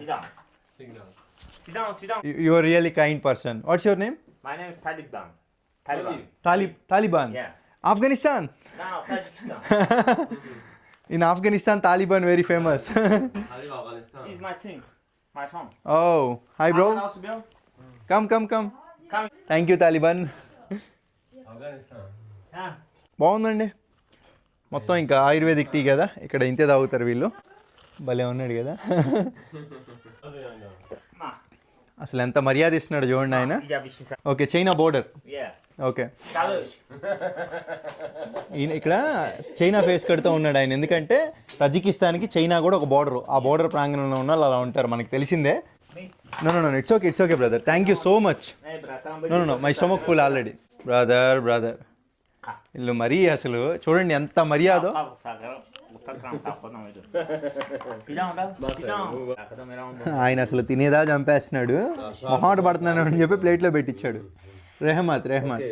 Sit down. Sit down, sit down. You are really kind person what's your name My name is Taliban. Taliban. Talib Taliban Yeah. Afghanistan Now, Tajikistan. In Afghanistan Taliban very famous this is my thing. My song. Oh hi bro Come come Come. Thank you Taliban Yeah. బాగుందండి మొత్తం ఇంకా ayurvedic tea కదా ఇక్కడ ఇంతే తాగుతారు వీళ్ళు భలే ఉన్నాడు కదా. అసలు ఎంత మర్యాద ఇస్తున్నాడు చూడండి ఆయన. Okay China border. ఓకే. ఈయన ఇక్కడ చైనా ఫేస్ కడుతూ ఉన్నాడు ఆయన ఎందుకంటే తజికిస్తాన్కి చైనా కూడా ఒక బార్డర్ ఆ బార్డర్ ప్రాంగణంలో ఉన్న వాళ్ళు అలా ఉంటారు మనకి తెలిసిందే. No no no it's okay it's okay brother thank you so much. No no no my stomach full already brother brother వీళ్ళు మరీ అసలు చూడండి ఎంత మర్యాదో um ఆయన అసలు తినేదా చంపేస్తున్నాడు మొహాట పడుతున్నాను అని చెప్పి ప్లేట్లో పెట్టించాడు రెహమత్ రెహమత్.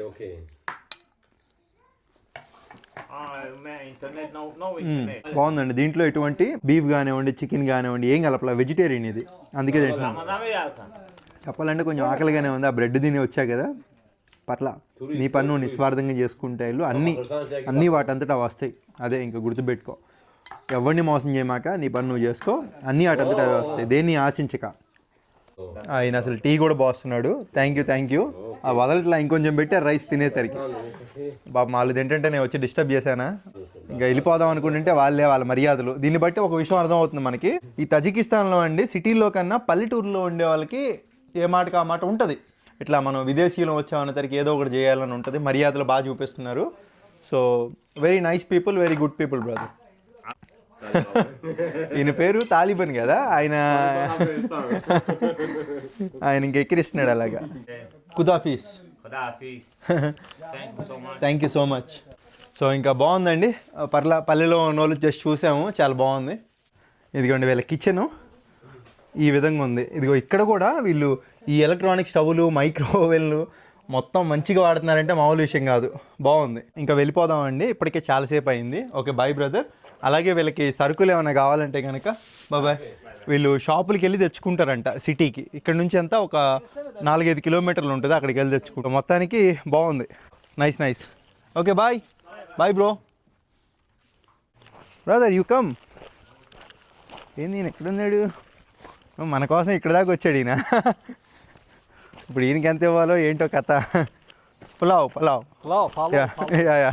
Ah. బాగుందండి దీంట్లో ఎటువంటి బీఫ్ కానివ్వండి చికెన్ కానివ్వండి ఏం కలపలా వెజిటేరియన్ ఇది అందుకే. చెప్పాలంటే కొంచెం ఆకలిగానే ఉంది ఆ బ్రెడ్ తిని వచ్చా కదా పర్లా నీ పన్ను నిస్వార్థంగా చేసుకుంటే అన్నీ అన్నీ వాటంతటా వస్తాయి. అదే ఇంకా గుర్తుపెట్టుకో. ఎవరిని మోసం చేయమాక నీ పన్ను నువ్వు చేసుకో. అన్నీ వాటంతటా అవే వస్తాయి. దేన్ని ఆశించక. ఆయన అసలు టీ కూడా బాస్తున్నాడు. థ్యాంక్ యూ థ్యాంక్ యూ ఆ వదలట్లా ఇంకొంచెం పెట్టి రైస్ తినేసరికి బాబు వాళ్ళు ఏంటంటే నేను వచ్చి డిస్టర్బ్ చేశానా? ఇంకా వెళ్ళిపోదాం అనుకుంటుంటే వాళ్ళే వాళ్ళ మర్యాదలు. దీన్ని బట్టి ఒక విషయం అర్థమవుతుంది మనకి. ఈ తజికిస్తాన్లో అండి సిటీలో కన్నా పల్లెటూరులో ఉండే వాళ్ళకి ఏ మాటకి ఆ మాట ఉంటుంది. ఇట్లా మనం విదేశీయులు వచ్చామనేసరికి ఏదో ఒకటి చేయాలని ఉంటుంది. మర్యాదలు బాగా చూపిస్తున్నారు. So very nice people very good people brother ఈయన పేరు తాలిబన్ కదా? ఆయన ఆయన ఇంక ఎక్కిరిస్తున్నాడు అలాగా. Much. Thank you so much so ఇంకా బాగుందండి. పర్ల పల్లెలో ఉన్న వాళ్ళు జస్ట్ చూసాము. చాలా బాగుంది. ఇదిగోండి వీళ్ళ కిచెను ఈ విధంగా ఉంది. ఇదిగో ఇక్కడ కూడా వీళ్ళు ఈ ఎలక్ట్రానిక్ స్టవ్లు మైక్రోవెన్లు మొత్తం మంచిగా వాడుతున్నారంటే మామూలు విషయం కాదు. బాగుంది. ఇంకా వెళ్ళిపోదామండి. ఇప్పటికే చాలాసేపు అయింది. ఓకే బాయ్ బ్రదర్ అలాగే వీళ్ళకి సరుకులు ఏమైనా కావాలంటే కనుక బాబాయ్ వీళ్ళు షాపులకి వెళ్ళి తెచ్చుకుంటారంట సిటీకి. ఇక్కడ నుంచి అంతా ఒక నాలుగైదు కిలోమీటర్లు ఉంటుంది. అక్కడికి వెళ్ళి తెచ్చుకుంటాం. మొత్తానికి బాగుంది. Nice nice okay bye bye bro brother you come ఏంది నేను ఎక్కడున్నాడు మన కోసం ఇక్కడ దాకా వచ్చాడు ఈయన. ఇప్పుడు ఈయనకి ఎంత ఇవ్వాలో ఏంటో కథ. Pulao pulao. Yeah yeah yeah.